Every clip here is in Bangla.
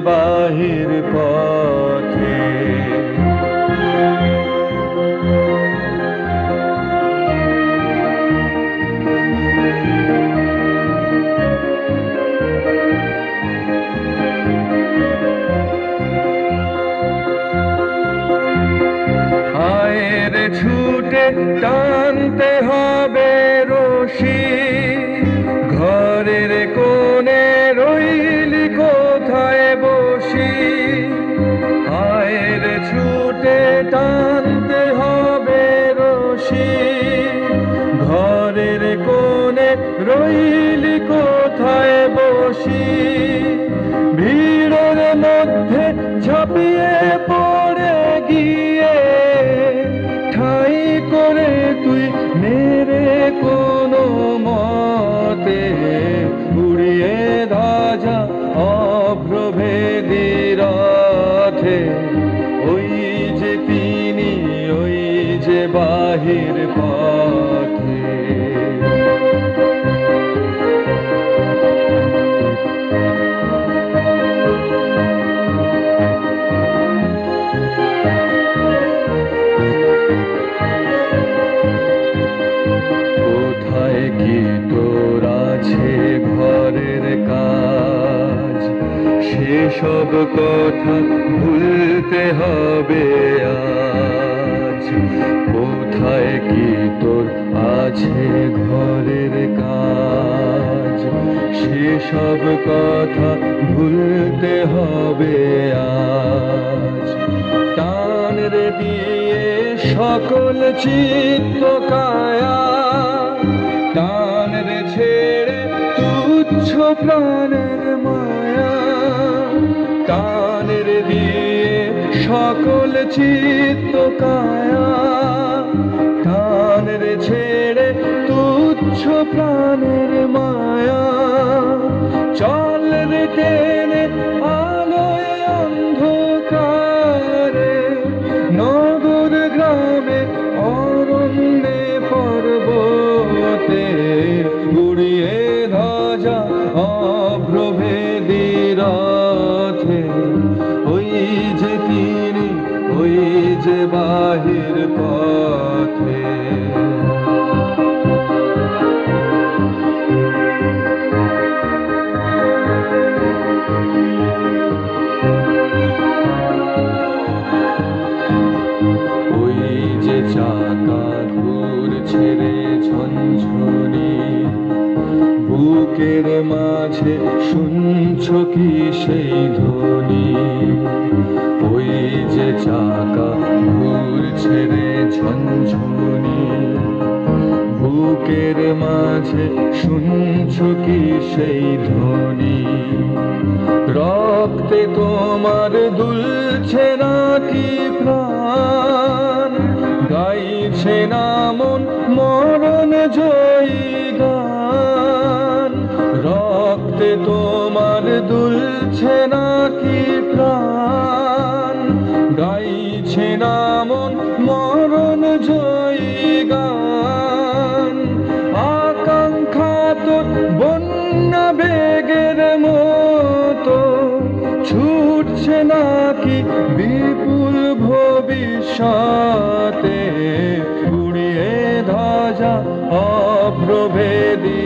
বাহির পথে। হায়ের ছুটে টানতে হবে রশি। ঘরের কোণে রইলি কোথায় বসি? ভিড়ের মধ্যে ঝাঁপিয়ে পড়ে গিয়ে ঠাই করে তুই মেরে কোনো মতে উড়িয়ে ধাজা অভ্রভেদী রথে। ওই যে তিনি, ওই যে বাহির পথে। সেসব কথা ভুলতে হবে আজ। কোথায় কি তোর আছে ঘরের কাজ? সেসব কথা ভুলতে হবে আজ। টান রে দিয়ে সকল চিত্ত সকল চিত্ত কায়া কানের ছেড়ে তুচ্ছ প্রাণের মায়া। চল রে টেনে যে বাহির পথে। বুকের মাঝে শুনছ কি সেই ধ্বনি? ওই যে চাকা ঘুরছে রে ঝনঝনি। বুকের মাঝে শুনছ কি সেই ধ্বনি? রক্তে তোমার দুলছে নাকি প্রাণ? গাইছে না মন, মরণ জয়ী গান। রক্তে তোমার দুলছে নাকি প্রাণ? গাইছে না মন, মরণ জয়ী গান। আকাঙ্ক্ষা তো বন্যা বেগের মতো। ছুটছে নাকি বিপুল ভবিষ্যতে? উড়িয়ে ধ্বজা অভ্রভেদী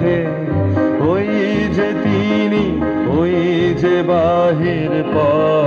রথে ওই যে তিনি ওই যে বাহির পথে।